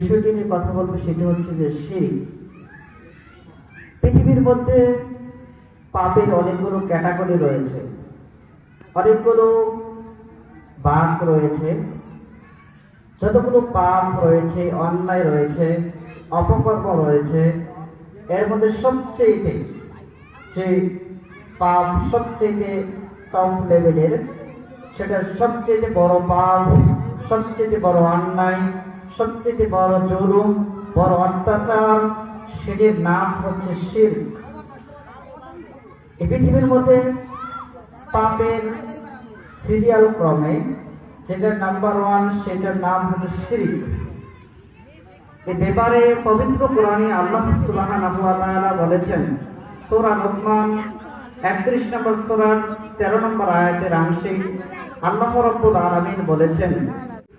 বিষয়টি নিয়ে কথা বলব সেটি হচ্ছে যে শিরিক পৃথিবীর মধ্যে পাপের অনেকগুলো ক্যাটাগরি রয়েছে। অনেকগুলো বাঘ রয়েছে। যতগুলো পাপ রয়েছে, অন্যায় রয়েছে, অপকর্ম রয়েছে, এর মধ্যে সবচেয়ে যে পাপ সবচেয়ে টপ লেভেলের সেটা সবচেয়ে বড় পাপ সবচেয়ে বড় অন্যায় সবচেয়ে বড় জুলুম, বড় অত্যাচার, সেটির নাম হচ্ছে শির। এই পৃথিবীর মধ্যে পাপের সিরিয়াল ক্রমে যেটার নাম্বার ওয়ান সেটার নাম হচ্ছে শিরিক। এ ব্যাপারে পবিত্র কোরআনে আল্লাহ তাআলা বলেছেন, সূরা লুকমান 31 নম্বর সূরার 13 নম্বর আয়াতের অংশে আল্লাহ রাব্বুল আলামিন বলেছেন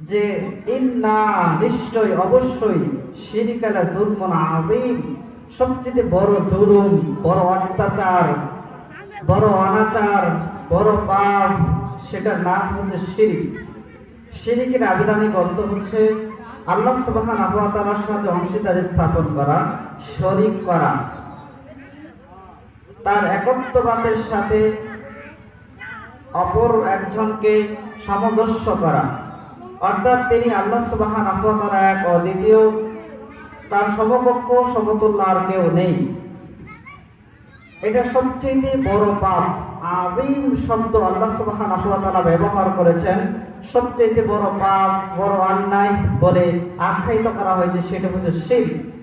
যে ইন্না নিশ্চয় অবশ্যই শিরিকালা জুলমন আযীম, সবচেয়ে বড় জুলুম, বড় অত্যাচার, বড় অনাচার, বড় পাপ, সেটার নাম হচ্ছে শিরিক। শিরিকের আবিধানিক অর্থ হচ্ছে আল্লাহ সুবহানাহু ওয়া তাআলার সাথে অংশীদারি স্থাপন করা, শরীক করা। তার একত্ববাদের সাথে অপর একজনকে সামঞ্জস্য করা। অর্থাৎ তিনি আল্লাহ সুবাহান আফাতার এক অদ্বিতীয়, তার সমকক্ষ সমতুল্য আর কেউ নেই। এটা সবচেয়ে বড় পাপ, আদিম শব্দ আল্লাহ সুবাহান ওয়া ব্যবহার করেছেন। সবচেয়ে বড় পাপ, বড় অন্যায় বলে আখ্যায়িত করা হয়েছে, সেটা হচ্ছে শিরক।